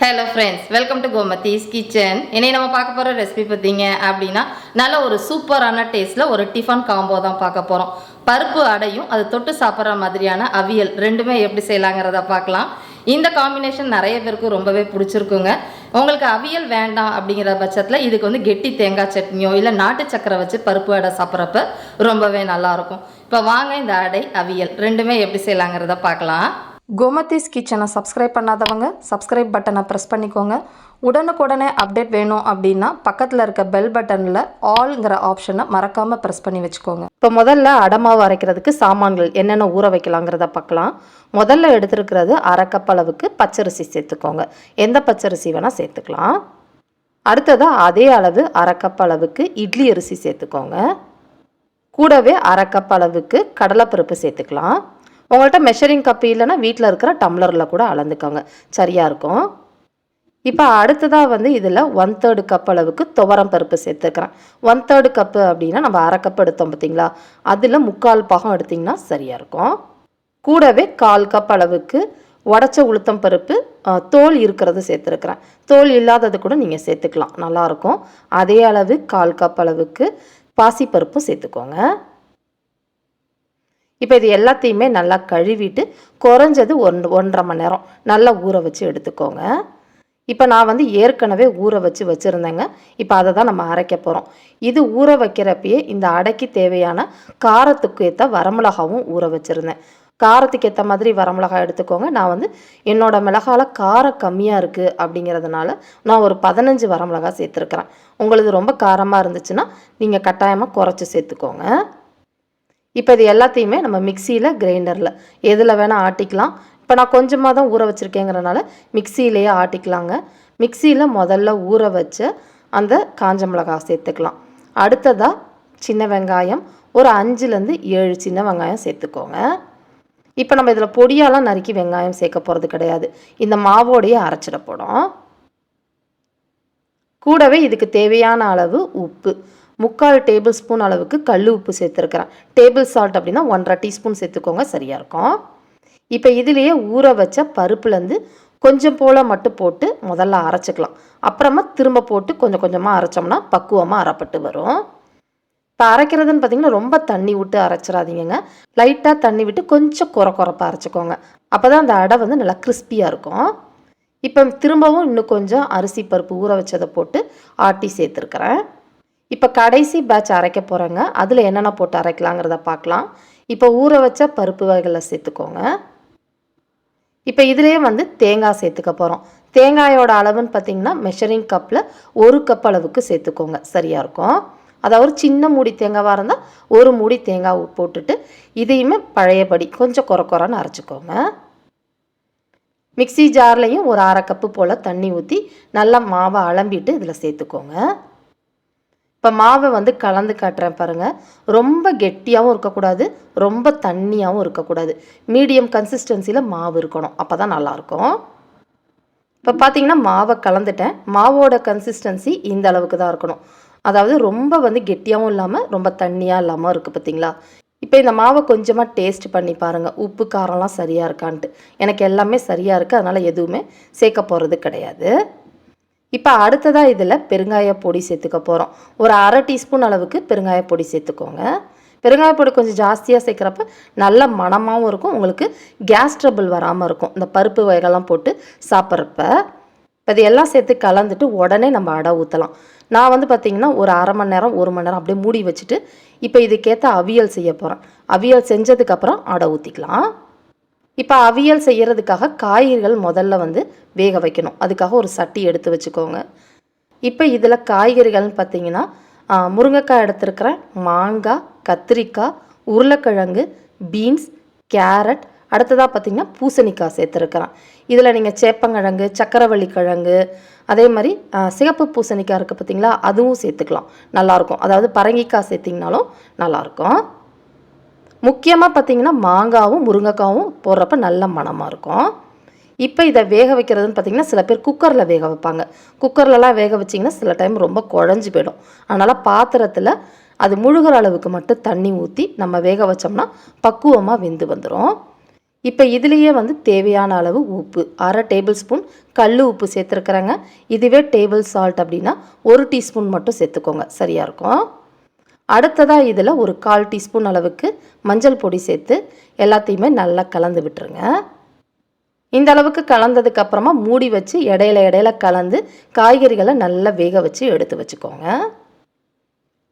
Hello friends welcome to Gomathi's kitchen இன்னைக்கு நம்ம பார்க்க போகிற ரெசிபி பார்த்தீங்க அப்படின்னா நல்ல ஒரு சூப்பரான டேஸ்ட்டில் ஒரு டிஃபன் காம்போ தான் பார்க்க போகிறோம் பருப்பு அடையும். அது தொட்டு சாப்பிட்ற மாதிரியான அவியல் ரெண்டுமே எப்படி செய்யலாங்கிறத பார்க்கலாம். இந்த காம்பினேஷன் நிறைய பேருக்கு ரொம்பவே பிடிச்சிருக்குங்க. உங்களுக்கு அவியல் வேண்டாம் அப்படிங்கிற பட்சத்தில் இதுக்கு வந்து கெட்டி தேங்காய் சட்னியோ இல்லை நாட்டு சக்கரை வச்சு பருப்பு அடை சாப்பிட்றப்ப ரொம்பவே நல்லாயிருக்கும் இப்போ வாங்க இந்த அடை அவியல் ரெண்டுமே எப்படி செய்யலாங்கிறத பார்க்கலாம். கோமதிஸ் கிச்சனை சப்ஸ்கிரைப் பண்ணாதவங்க சப்ஸ்கிரைப் பட்டனை ப்ரெஸ் பண்ணிக்கோங்க. உடனுக்குடனே அப்டேட் வேணும் அப்படின்னா பக்கத்தில் இருக்க பெல் பட்டனில் ஆல்ங்கிற ஆப்ஷனை மறக்காமல் ப்ரெஸ் பண்ணி வச்சுக்கோங்க. இப்போ முதல்ல அடமாவு அரைக்கிறதுக்கு சாமான்கள் என்னென்ன ஊற வைக்கலாங்கிறத பார்க்கலாம். முதல்ல எடுத்துருக்கிறது அரை அளவுக்கு பச்சரிசி சேர்த்துக்கோங்க. எந்த பச்சரிசி வேணால் சேர்த்துக்கலாம். அடுத்ததாக அதே அளவு அரை அளவுக்கு இட்லி அரிசி சேர்த்துக்கோங்க. கூடவே அரை அளவுக்கு கடலைப்பருப்பு சேர்த்துக்கலாம். உங்கள்கிட்ட மெஷரிங் கப் இல்லைன்னா வீட்டில் இருக்கிற டம்ளரில் கூட அளந்துக்கோங்க. சரியாக இருக்கும்? இப்போ அடுத்ததாக வந்து இதில் ஒன் தேர்டு கப் அளவுக்கு துவரம் பருப்பு சேர்த்துக்கிறேன் ஒன் தேர்டு கப்பு அப்படின்னா நம்ம அரை கப் எடுத்தோம் பார்த்தீங்களா அதில் முக்கால் பாகம் எடுத்திங்கன்னா சரியாக இருக்கும். கூடவே கால் கப் அளவுக்கு உடச்ச உளுத்தம் பருப்பு தோல் இருக்கிறது சேர்த்துருக்குறேன். தோல் இல்லாதது கூட நீங்கள் சேர்த்துக்கலாம். நல்லாயிருக்கும் அதே அளவு கால் கப் அளவுக்கு பாசிப்பருப்பும் சேர்த்துக்கோங்க. இப்போ இது எல்லாத்தையுமே நல்லா கழுவிட்டு குறைஞ்சது ஒன் ஒன்றரை மணி நேரம் நல்லா ஊற வச்சு எடுத்துக்கோங்க. இப்போ நான் வந்து ஏற்கனவே ஊற வச்சு வச்சுருந்தேங்க. இப்போ அதை தான் நம்ம அரைக்க போகிறோம் இது ஊற வைக்கிறப்பயே இந்த அடைக்கு தேவையான காரத்துக்கு ஏற்ற வரமிளகாவும் ஊற வச்சுருந்தேன். காரத்துக்கு ஏற்ற மாதிரி வரமிளகாய் எடுத்துக்கோங்க. நான் வந்து என்னோடய மிளகால காரம் கம்மியாக இருக்குது அப்படிங்கிறதுனால நான் ஒரு பதினஞ்சு வரமிளகாய் சேர்த்துருக்குறேன். உங்களுக்கு ரொம்ப காரமாக இருந்துச்சுன்னா நீங்கள் கட்டாயமாக குறைச்சி சேர்த்துக்கோங்க. இப்போ இது எல்லாத்தையுமே நம்ம மிக்சியில் கிரைண்டரில். எதில் வேணால் ஆட்டிக்கலாம். இப்போ நான் கொஞ்சமாக தான் ஊற வச்சுருக்கேங்கிறனால மிக்சியிலேயே ஆட்டிக்கலாங்க. மிக்சியில் முதல்ல ஊற வச்சு அந்த காஞ்ச மிளகாய் சேர்த்துக்கலாம். அடுத்ததாக சின்ன வெங்காயம். ஒரு அஞ்சுலேருந்து ஏழு சின்ன வெங்காயம் சேர்த்துக்கோங்க. இப்போ நம்ம இதில் பொடியாலாம் நறுக்கி வெங்காயம் சேர்க்க போகிறது கிடையாது. இந்த மாவோடையே அரைச்சிட போடும் கூடவே இதுக்கு தேவையான அளவு உப்பு. முக்கால் டேபிள் ஸ்பூன் அளவுக்கு கல் உப்பு சேர்த்துருக்கிறேன். டேபிள் சால்ட் அப்படின்னா ஒன்றரை டீஸ்பூன் சேர்த்துக்கோங்க சரியாக இருக்கும். இப்போ இதுலேயே ஊற வச்ச பருப்புலேருந்து கொஞ்சம் போல் மட்டும் போட்டு முதல்ல அரைச்சிக்கலாம். அப்புறமா திரும்ப போட்டு கொஞ்சம் கொஞ்சமாக அரைச்சோம்னா பக்குவமாக அரைப்பட்டு வரும். இப்போ அரைக்கிறதுன்னு பார்த்தீங்கன்னா ரொம்ப தண்ணி விட்டு அரைச்சிடாதீங்க லைட்டாக தண்ணி விட்டு கொஞ்சம் குறை குறைப்பாக அரைச்சிக்கோங்க. அப்போ தான் அந்த அடை வந்து நல்லா கிறிஸ்பியாக இருக்கும். இப்போ திரும்பவும் இன்னும் கொஞ்சம் அரிசி பருப்பு ஊற வச்சதை போட்டு ஆட்டி சேர்த்துருக்குறேன். இப்போ கடைசி பேட்ச் அரைக்க போகிறேங்க அதில் என்னென்ன போட்டு அரைக்கலாங்கிறத பார்க்கலாம். இப்போ ஊற வச்ச பருப்பு வகைகளை சேர்த்துக்கோங்க. இப்போ இதுலேயே வந்து தேங்காய் சேர்த்துக்க போகிறோம் தேங்காயோட அளவுன்னு பார்த்தீங்கன்னா மெஷரிங் கப்பில் ஒரு கப் அளவுக்கு சேர்த்துக்கோங்க. சரியாக இருக்கும். அதாவது சின்ன மூடி தேங்காவாக இருந்தால் ஒரு மூடி தேங்காய் போட்டுட்டு இதையுமே பழையபடி கொஞ்சம் குறை குறைன்னு அரைச்சிக்கோங்க. மிக்ஸி ஜார்லேயும் ஒரு அரை கப்பு போல் தண்ணி ஊற்றி நல்லா மாவை அலம்பிட்டு இதில் சேர்த்துக்கோங்க. இப்போ மாவை வந்து கலந்து காட்டுறேன் பாருங்கள் ரொம்ப கெட்டியாகவும் இருக்கக்கூடாது ரொம்ப தண்ணியாகவும் இருக்கக்கூடாது. மீடியம் கன்சிஸ்டன்சியில் மாவு இருக்கணும். அப்போ தான் நல்லாயிருக்கும். இப்போ பார்த்தீங்கன்னா மாவை கலந்துட்டேன். மாவோட கன்சிஸ்டன்சி இந்த அளவுக்கு தான் இருக்கணும். அதாவது ரொம்ப வந்து கெட்டியாகவும் இல்லாமல் ரொம்ப தண்ணியாக இல்லாமல் இருக்குது பார்த்தீங்களா இப்போ இந்த மாவை கொஞ்சமாக டேஸ்ட் பண்ணி பாருங்கள் உப்பு காரம்லாம் சரியாக இருக்கான்ட்டு. எனக்கு எல்லாமே சரியாக இருக்குது அதனால் எதுவுமே சேர்க்க போகிறது கிடையாது. இப்போ அடுத்ததாக இதில் பெருங்காய பொடி சேர்த்துக்க போகிறோம் ஒரு அரை டீஸ்பூன் அளவுக்கு பெருங்காய பொடி சேர்த்துக்கோங்க. பெருங்காய பொடி கொஞ்சம் ஜாஸ்தியாக சேர்க்குறப்ப நல்ல மணமாகவும் இருக்கும். உங்களுக்கு கேஸ் ட்ரபிள் வராமல் இருக்கும். இந்த பருப்பு வகைகள்லாம் போட்டு சாப்பிட்றப்ப. இப்போ இது எல்லாம் சேர்த்து கலந்துட்டு உடனே நம்ம அடை ஊற்றலாம் நான் வந்து பார்த்திங்கன்னா ஒரு அரை மணி நேரம் ஒரு மணி நேரம் அப்படியே மூடி வச்சுட்டு இப்போ இதுக்கேற்ற அவியல் செய்ய போகிறேன் அவியல் செஞ்சதுக்கப்புறம் அடை ஊற்றிக்கலாம் இப்போ அவியல் செய்கிறதுக்காக காய்கறிகள் முதல்ல வந்து வேக வைக்கணும். அதுக்காக ஒரு சட்டி எடுத்து வச்சுக்கோங்க. இப்போ இதில் காய்கறிகள்னு பார்த்தீங்கன்னா முருங்கைக்காய் எடுத்துருக்கிறேன் மாங்காய் கத்திரிக்காய் உருளைக்கிழங்கு பீன்ஸ் கேரட் அடுத்ததாக பார்த்தீங்கன்னா பூசணிக்காய் சேர்த்துருக்கிறேன். இதில் நீங்கள் சேப்பங்கிழங்கு சக்கரவள்ளி கிழங்கு அதே மாதிரி சிகப்பு பூசணிக்காய் இருக்குது பார்த்தீங்களா அதுவும் சேர்த்துக்கலாம். நல்லாயிருக்கும் அதாவது பரங்கிக்காய் சேர்த்திங்கனாலும் நல்லாயிருக்கும் முக்கியமாக பார்த்தீங்கன்னா மாங்காவும் முருங்கைக்காவும் போடுறப்ப நல்ல மணமாக இருக்கும். இப்போ இதை வேக வைக்கிறதுன்னு பார்த்தீங்கன்னா சில பேர் குக்கரில் வேக வைப்பாங்க. குக்கர்லலாம் வேக வச்சிங்கன்னா சில டைம் ரொம்ப குழஞ்சி போயிடும். அதனால் பாத்திரத்தில் அது முழுகிற அளவுக்கு மட்டும் தண்ணி ஊற்றி நம்ம வேக வச்சோம்னா பக்குவமாக வெந்து வந்துடும் இப்போ இதுலேயே வந்து தேவையான அளவு உப்பு. அரை டேபிள் ஸ்பூன் கல் உப்பு சேர்த்துருக்குறேங்க. இதுவே டேபிள் சால்ட் அப்படின்னா ஒரு டீஸ்பூன் மட்டும் சேர்த்துக்கோங்க. சரியாக இருக்கும்? அடுத்ததாக இதில் ஒரு கால் டீஸ்பூன் அளவுக்கு மஞ்சள் பொடி சேர்த்து எல்லாத்தையுமே நல்லா கலந்து விட்டுருங்க. இந்த அளவுக்கு கலந்ததுக்கப்புறமா மூடி வச்சு இடையில இடையில கலந்து காய்கறிகளை நல்லா வேக வச்சு எடுத்து வச்சுக்கோங்க.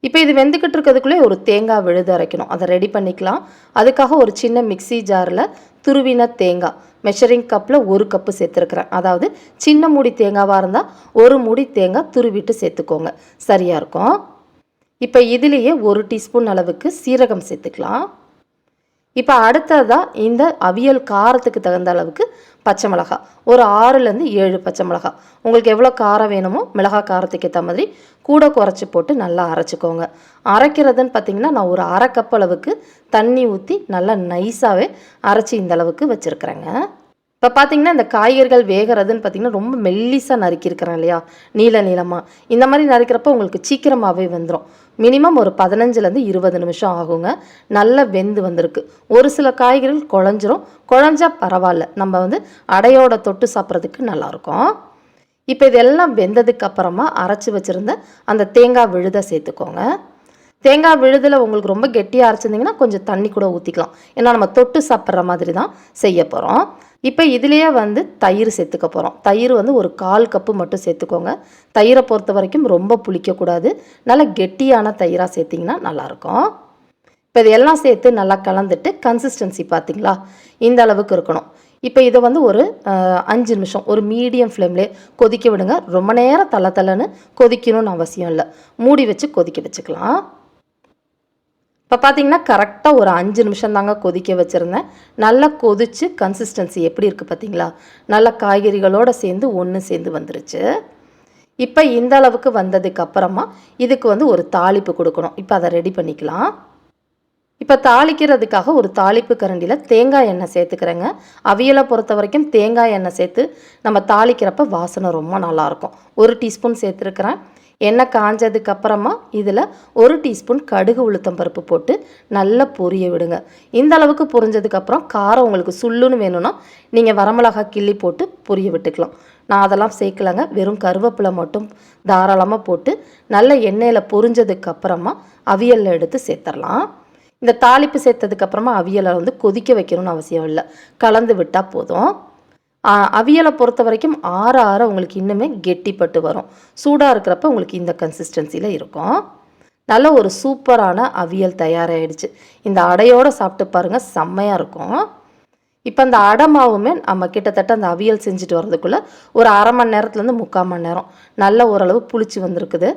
இப்போ இது வெந்துக்கிட்டு இருக்கிறதுக்குள்ளே ஒரு தேங்காய் விழுது அரைக்கணும். அதை ரெடி பண்ணிக்கலாம். அதுக்காக ஒரு சின்ன மிக்ஸி ஜாரில் துருவின தேங்காய் மெஷரிங் கப்பில் ஒரு கப்பு சேர்த்துருக்குறேன். அதாவது சின்ன மூடி தேங்காவாக இருந்தால் ஒரு மூடி தேங்காய் துருவிட்டு சேர்த்துக்கோங்க. சரியாக இருக்கும்? இப்போ இதுலேயே ஒரு டீஸ்பூன் அளவுக்கு சீரகம் சேர்த்துக்கலாம். இப்போ அடுத்ததாக இந்த அவியல் காரத்துக்கு தகுந்த அளவுக்கு பச்சை மிளகாய். ஒரு ஆறுலேருந்து ஏழு பச்சை மிளகாய். உங்களுக்கு எவ்வளோ காரம் வேணுமோ மிளகாய் காரத்துக்கு ஏற்ற மாதிரி கூட குறைச்சி போட்டு நல்லா அரைச்சிக்கோங்க. அரைக்கிறதுன்னு பார்த்தீங்கன்னா நான் ஒரு அரை கப் அளவுக்கு தண்ணி ஊற்றி நல்லா நைஸாகவே அரைச்சி இந்த அளவுக்கு வச்சுருக்குறேங்க. இப்போ பார்த்தீங்கன்னா இந்த காய்கறிகள் வேகிறதுன்னு பார்த்தீங்கன்னா ரொம்ப மெல்லிசாக நறுக்கியிருக்கிறேன் இல்லையா? நீல நீளமாக இந்த மாதிரி நறுக்கிறப்போ உங்களுக்கு சீக்கிரமாகவே வந்துடும் மினிமம் ஒரு பதினஞ்சுலேருந்து இருபது நிமிஷம் ஆகுங்க. நல்லா வெந்து வந்திருக்கு. ஒரு சில காய்கறிகள் குழஞ்சிரும். குழஞ்சா பரவாயில்ல. நம்ம வந்து அடையோட தொட்டு சாப்பிட்றதுக்கு நல்லாயிருக்கும். இப்போ இதெல்லாம் வெந்ததுக்கு அப்புறமா அரைச்சி வச்சுருந்த அந்த தேங்காய் விழுதை சேர்த்துக்கோங்க. தேங்காய் விழுதில் உங்களுக்கு ரொம்ப கெட்டியாக அரைச்சிருந்தீங்கன்னா கொஞ்சம் தண்ணி கூட ஊற்றிக்கலாம் ஏன்னா நம்ம தொட்டு சாப்பிட்ற மாதிரி தான் செய்ய போகிறோம் இப்போ இதுலேயே வந்து தயிர் சேர்த்துக்க போகிறோம் தயிர் வந்து ஒரு கால் கப்பு மட்டும் சேர்த்துக்கோங்க. தயிரை பொறுத்த வரைக்கும் ரொம்ப புளிக்கக்கூடாது. நல்லா கெட்டியான தயிராக சேர்த்திங்கன்னா நல்லாயிருக்கும். இப்போ இதெல்லாம் சேர்த்து நல்லா கலந்துட்டு கன்சிஸ்டன்சி பார்த்தீங்களா இந்த அளவுக்கு இருக்கணும். இப்போ இதை வந்து ஒரு அஞ்சு நிமிஷம் ஒரு மீடியம் ஃப்ளேம்லேயே கொதிக்க விடுங்க. ரொம்ப நேரம் தள தலைன்னு கொதிக்கணும்னு அவசியம் இல்லை. மூடி வச்சு கொதிக்க வச்சுக்கலாம். இப்போ பார்த்தீங்கன்னா கரெக்டாக ஒரு அஞ்சு நிமிஷம் தாங்க கொதிக்க வச்சுருந்தேன். நல்லா கொதிச்சு கன்சிஸ்டன்சி எப்படி இருக்குது பார்த்தீங்களா நல்லா காய்கறிகளோடு சேர்ந்து ஒன்று சேர்ந்து வந்துருச்சு. இப்போ இந்த அளவுக்கு வந்ததுக்கு அப்புறமா இதுக்கு வந்து ஒரு தாளிப்பு கொடுக்கணும். இப்போ அதை ரெடி பண்ணிக்கலாம். இப்போ தாளிக்கிறதுக்காக ஒரு தாளிப்பு கரண்டியில் தேங்காய் எண்ணெய் சேர்த்துக்கிறேங்க. அவியலை பொறுத்த வரைக்கும் தேங்காய் எண்ணெய் சேர்த்து நம்ம தாளிக்கிறப்ப வாசனை ரொம்ப நல்லாயிருக்கும் ஒரு டீஸ்பூன் சேர்த்துருக்குறேன். எண்ணெய் காஞ்சதுக்கு அப்புறமா இதில் ஒரு டீஸ்பூன் கடுகு உளுத்தம் பருப்பு போட்டு நல்லா பொரிய விடுங்க. இந்த அளவுக்கு பொரிஞ்சதுக்கப்புறம் காரம் உங்களுக்கு சுள்ளுன்னு வேணும்னா நீங்கள் வரமிளகாய் கிள்ளி போட்டு பொரிய விட்டுக்கலாம். நான் அதெல்லாம் சேர்க்கலங்க. வெறும் கருவேப்பிலை மட்டும் தாராளமாக போட்டு நல்ல எண்ணெயில் பொரிஞ்சதுக்கு அப்புறமா அவியலில் எடுத்து சேர்த்துடலாம் இந்த தாளிப்பு சேர்த்ததுக்கப்புறமா அவியலை வந்து கொதிக்க வைக்கணும்னு அவசியம் இல்லை. கலந்து விட்டால் போதும். அவியலை பொறுத்த வரைக்கும் ஆற ஆற உங்களுக்கு இன்னுமே கெட்டிப்பட்டு வரும். சூடாக இருக்கிறப்ப உங்களுக்கு இந்த கன்சிஸ்டன்சியில் இருக்கும். நல்ல ஒரு சூப்பரான அவியல் தயாராகிடுச்சு இந்த அடையோடு சாப்பிட்டு பாருங்கள் செம்மையாக இருக்கும். இப்போ அந்த அடை மாவுமே நம்ம கிட்டத்தட்ட அந்த அவியல் செஞ்சுட்டு வர்றதுக்குள்ளே ஒரு அரை மணி நேரத்துலேருந்து முக்கால் மணி நேரம் நல்ல ஓரளவு புளிச்சு வந்திருக்குது.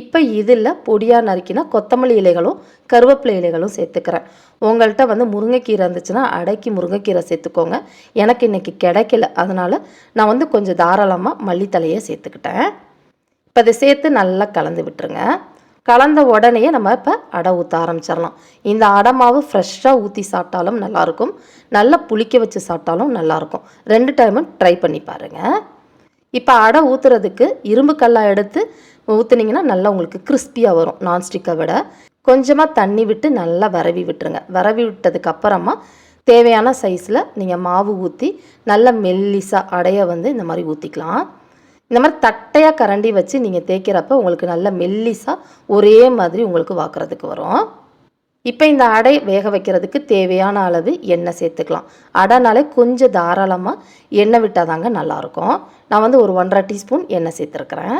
இப்போ இதில் பொடியாக நறுக்கினா கொத்தமல்லி இலைகளும் கருவேப்பிலை இலைகளும் சேர்த்துக்கிறேன். உங்கள்கிட்ட வந்து முருங்கைக்கீரை இருந்துச்சுன்னா அடைக்கி முருங்கைக்கீரை சேர்த்துக்கோங்க. எனக்கு இன்றைக்கி கிடைக்கல. அதனால் நான் வந்து கொஞ்சம் தாராளமாக மல்லித்தலையை சேர்த்துக்கிட்டேன். இப்போ அதை சேர்த்து நல்லா கலந்து விட்டுருங்க. கலந்த உடனே நம்ம இப்போ அடை ஊற்ற ஆரம்பிச்சிடலாம். இந்த அடை மாவு ஃப்ரெஷ்ஷாக ஊற்றி சாப்பிட்டாலும் நல்லாயிருக்கும். நல்லா புளிக்க வச்சு சாப்பிட்டாலும் நல்லாயிருக்கும். ரெண்டு டைமும் ட்ரை பண்ணி பாருங்கள் இப்போ அடை ஊற்றுறதுக்கு இரும்பு கல்லாக எடுத்து ஊற்றுனீங்கன்னா நல்லா உங்களுக்கு கிறிஸ்பியாக வரும். நான்ஸ்டிக்கை விட. கொஞ்சமாக தண்ணி விட்டு நல்லா விரவி விட்டுருங்க. விரவி விட்டதுக்கப்புறமா தேவையான சைஸில் நீங்கள் மாவு ஊற்றி நல்லா மெல்லிசாக அடையை வந்து இந்த மாதிரி ஊற்றிக்கலாம் இந்த மாதிரி தட்டையாக கரண்டி வச்சு நீங்கள் தேய்க்கிறப்ப உங்களுக்கு நல்ல மெல்லிசாக ஒரே மாதிரி உங்களுக்கு வாக்குறதுக்கு வரும். இப்போ இந்த அடை வேக வைக்கிறதுக்கு தேவையான அளவு எண்ணெய் சேர்த்துக்கலாம். அடைனாலே கொஞ்சம் தாராளமாக எண்ணெய் விட்டால் தாங்க நல்லாயிருக்கும். நான் வந்து ஒரு ஒன்றரை டீஸ்பூன் எண்ணெய் சேர்த்துருக்குறேன்.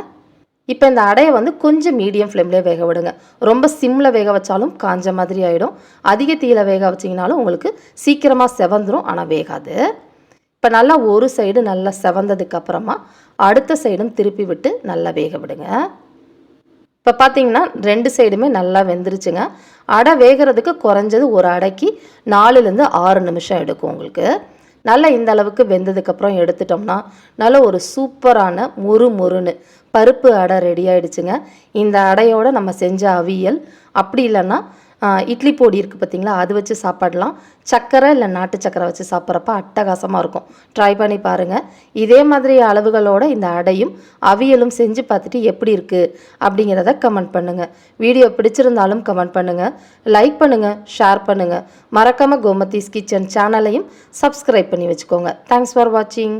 இப்போ இந்த அடையை வந்து கொஞ்சம் மீடியம் ஃப்ளேம்லேயே வேக விடுங்க. ரொம்ப சிம்மில் வேக வச்சாலும் காஞ்ச மாதிரி ஆகிடும் அதிக தீயில வேக வச்சிங்கனாலும் உங்களுக்கு சீக்கிரமாக செவந்துடும் ஆனால் வேகாது. இப்போ நல்லா ஒரு சைடு நல்லா செவந்ததுக்கு அப்புறமா அடுத்த சைடும் திருப்பி விட்டு நல்லா வேக விடுங்க. இப்போ பார்த்தீங்கன்னா ரெண்டு சைடுமே நல்லா வெந்துருச்சுங்க. அடை வேகிறதுக்கு குறைஞ்சது ஒரு அடைக்கு நாலுலேருந்து ஆறு நிமிஷம் எடுக்கும் உங்களுக்கு. நல்லா இந்த அளவுக்கு வெந்ததுக்கப்புறம் எடுத்துட்டோம்னா நல்ல ஒரு சூப்பரான முறு முறுன்னு பருப்பு அடை ரெடி ஆயிடுச்சுங்க. இந்த அடையோடு நம்ம செஞ்ச அவியல் அப்படி இல்லைன்னா இட்லி பொடி இருக்குது பார்த்தீங்களா அது வச்சு சாப்பிடலாம். சக்கரை இல்லை நாட்டு சக்கரை வச்சு சாப்பிட்றப்ப அட்டகாசமாக இருக்கும். ட்ரை பண்ணி பாருங்கள் இதே மாதிரி அளவுகளோட இந்த அடையும் அவியலும் செஞ்சு பார்த்துட்டு எப்படி இருக்குது அப்படிங்கிறத கமெண்ட் பண்ணுங்கள் வீடியோ பிடிச்சிருந்தாலும் கமெண்ட் பண்ணுங்கள் லைக் பண்ணுங்கள் ஷேர் பண்ணுங்கள் மறக்காமல் கோமதீஸ் கிச்சன் சேனலையும் சப்ஸ்கிரைப் பண்ணி வச்சுக்கோங்க. தேங்க்ஸ் ஃபார் வாட்சிங்